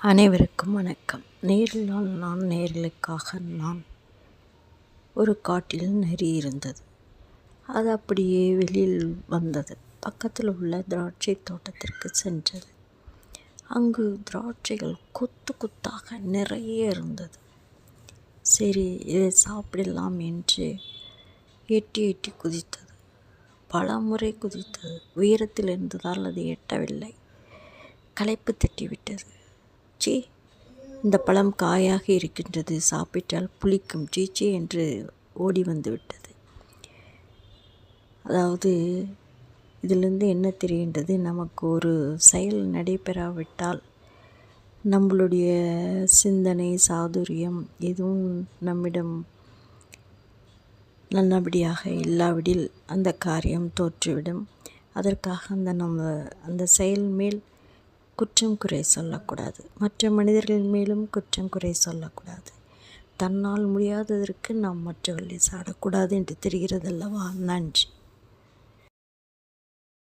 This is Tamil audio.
அனைவருக்கும் வணக்கம். நேரிலால் நான் நேர்களுக்காக நான் ஒரு காட்டில் நெறி இருந்தது அது அப்படியே வெளியில் வந்தது. பக்கத்தில் உள்ள திராட்சை தோட்டத்திற்கு சென்றது. அங்கு திராட்சைகள் கொத்து கொத்தாக நிறைய இருந்தது. சரி இதை சாப்பிடலாம் என்று எட்டி எட்டி குதித்தது. பல முறை குதித்தது. உயரத்தில் இருந்ததால் அது எட்டவில்லை. களைப்பு தட்டிவிட்டது. சீ இந்த பழம் காயாக இருக்கின்றது சாப்பிட்டால் புளிக்கும் சீச்சி என்று ஓடி வந்து விட்டது. அதாவது இதிலிருந்து என்ன தெரிகின்றது? நமக்கு ஒரு செயல் நடைபெறாவிட்டால் நம்மளுடைய சிந்தனை சாதுரியம் எதுவும் நம்மிடம் நல்லபடியாக இல்லாவிடில் அந்த காரியம் தோற்றுவிடும். அதற்காக அந்த நம்ம அந்த செயல் மேல் குற்றம் குறை சொல்லக்கூடாது. மற்ற மனிதர்கள் மேலும் குற்றம் குறை சொல்லக்கூடாது. தன்னால் முடியாததற்கு நாம் மற்றவர்களை சாடக்கூடாது என்று தெரிகிறது அல்லவா நன்றி.